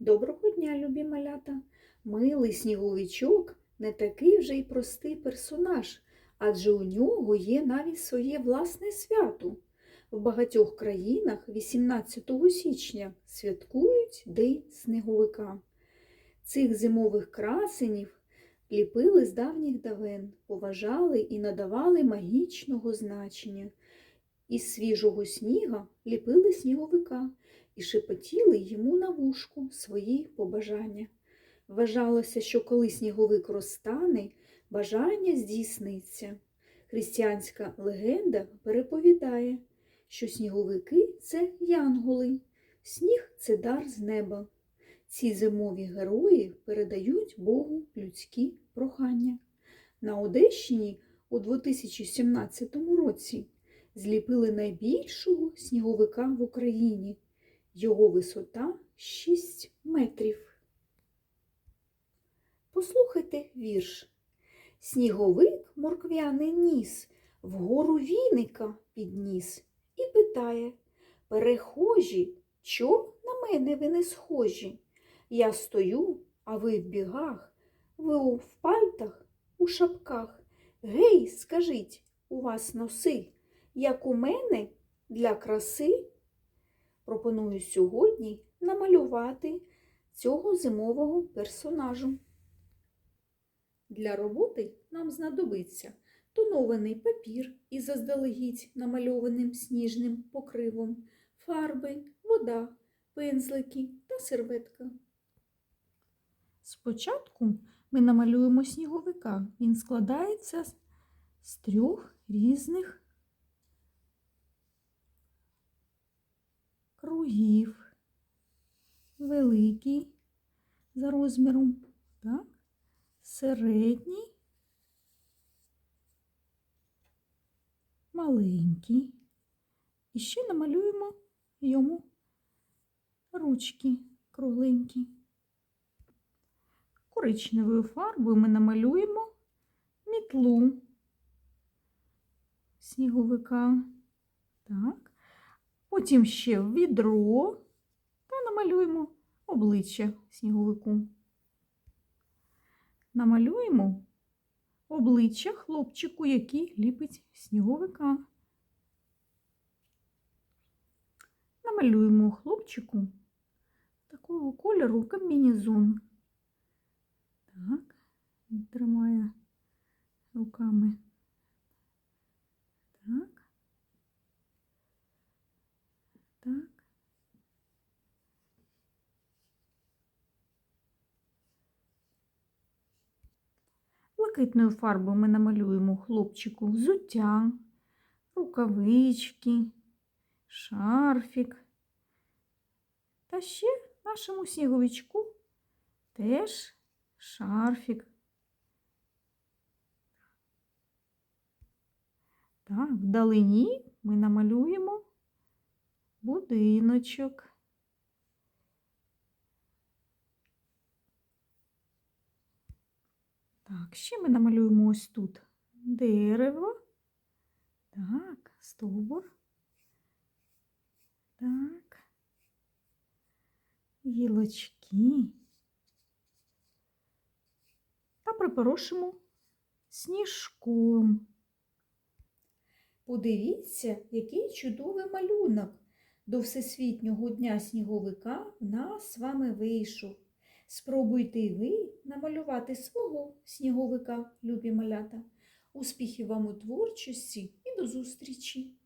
Доброго дня, любі малята! Милий сніговичок не такий вже й простий персонаж, адже у нього є навіть своє власне свято. В багатьох країнах 18 січня святкують День сніговика. Цих зимових красенів ліпили з давніх давен, поважали і надавали магічного значення. Із свіжого сніга ліпили сніговика і шепотіли йому на вушку свої побажання. Вважалося, що коли сніговик розтане, бажання здійсниться. Християнська легенда переповідає, що сніговики це янголи, сніг це дар з неба. Ці зимові герої передають Богу людські прохання. На Одещині у 2017 році зліпили найбільшого сніговика в Україні. Його висота 6 метрів. Послухайте вірш. Сніговик морквяний ніс вгору віника підніс і питає Перехожі, чом на мене ви не схожі? Я стою, а ви в бігах, ви у пальтах, у шапках. Гей, скажіть, у вас носи, як у мене для краси? Пропоную сьогодні намалювати цього зимового персонажу. Для роботи нам знадобиться тонований папір із заздалегідь намальованим сніжним покривом, фарби, вода, пензлики та серветка. Спочатку ми намалюємо сніговика. Він складається з- трьох різних кругів. Великий за розміром, так? середній, маленький. І ще намалюємо йому ручки кругленькі. Коричневою фарбою ми намалюємо мітлу сніговика. Так. Потім ще відро та намалюємо обличчя сніговику. Намалюємо обличчя хлопчику, який ліпить сніговика. Намалюємо хлопчику такого кольору комбінезон. Так, тримає руками. Так. Так. Блакитною фарбою ми намалюємо хлопчику взуття, рукавички, шарфік. Та ще нашому сніговичку теж шарфік. Так, вдалині ми намалюємо будиночок. Так, ще ми намалюємо ось тут дерево. Так, стовбур. Так. Гілочки. Та припорошимо сніжком. Подивіться, який чудовий малюнок до Всесвітнього дня сніговика в нас з вами вийшов. Спробуйте і ви намалювати свого сніговика, любі малята. Успіхів вам у творчості і до зустрічі!